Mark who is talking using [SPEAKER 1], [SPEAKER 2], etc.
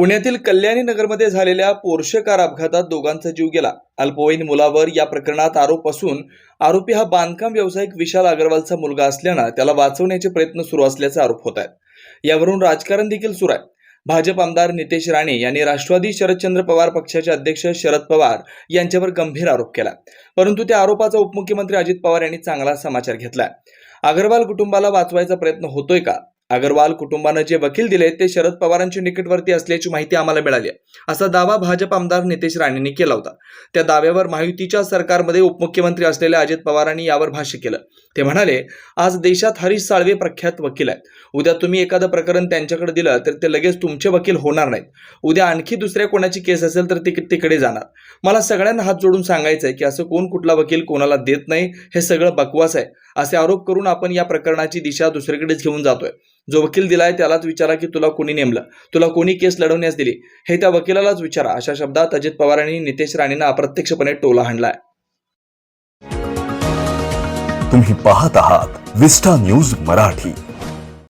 [SPEAKER 1] पुण्यातील कल्याणी नगरमध्ये झालेल्या पोर्शे कार अपघातात दोघांचा जीव गेला. अल्पवयीन मुलावर या प्रकरणात आरोप असून आरोपी हा बांधकाम व्यावसायिक विशाल अग्रवालचा मुलगा असल्यानं त्याला वाचवण्याचे प्रयत्न सुरू असल्याचे आरोप होत आहेत. यावरून राजकारण देखील सुरू आहे. भाजप आमदार नितेश राणे यांनी राष्ट्रवादी शरदचंद्र पवार पक्षाचे अध्यक्ष शरद पवार यांच्यावर गंभीर आरोप केला. परंतु त्या आरोपाचा उपमुख्यमंत्री अजित पवार यांनी चांगला समाचार घेतलाय. अग्रवाल कुटुंबाला वाचवायचा प्रयत्न होतोय का? अगरवाल कुटुंबानं जे वकील दिले ते शरद पवारांच्या निकटवर्ती असल्याची माहिती आम्हाला मिळाली. आहे असा दावा भाजप आमदार नितेश राणेंनी केला होता. त्या दाव्यावर महायुतीच्या सरकारमध्ये उपमुख्यमंत्री असलेल्या अजित पवारांनी यावर भाष्य केलं. ते म्हणाले आज देशात हरीश साळवे प्रख्यात वकील आहेत. उद्या तुम्ही एखादं प्रकरण त्यांच्याकडे दिलं तर ते लगेच तुमचे वकील होणार नाहीत. उद्या आणखी दुसऱ्या कोणाची केस असेल तर ती तिकडे जाणार. मला सगळ्यांना हात जोडून सांगायचं आहे की असं कोण कुठला वकील कोणाला देत नाही हे सगळं बकवास आहे. असे आरोप करून आपण या प्रकरणाची दिशा दुसरीकडेच घेऊन जातोय. जो वकील दिलाय त्यालाच विचारा की तुला कोणी नेमलं? तुला कोणी केस लढवण्यास दिली? हे त्या वकिलालाच विचारा. अशा शब्दात अजित पवार यांनी नितेश राणेंना अप्रत्यक्षपणे टोला हाणलाय.
[SPEAKER 2] तुम्ही पाहत आहात विस्टा न्यूज मराठी.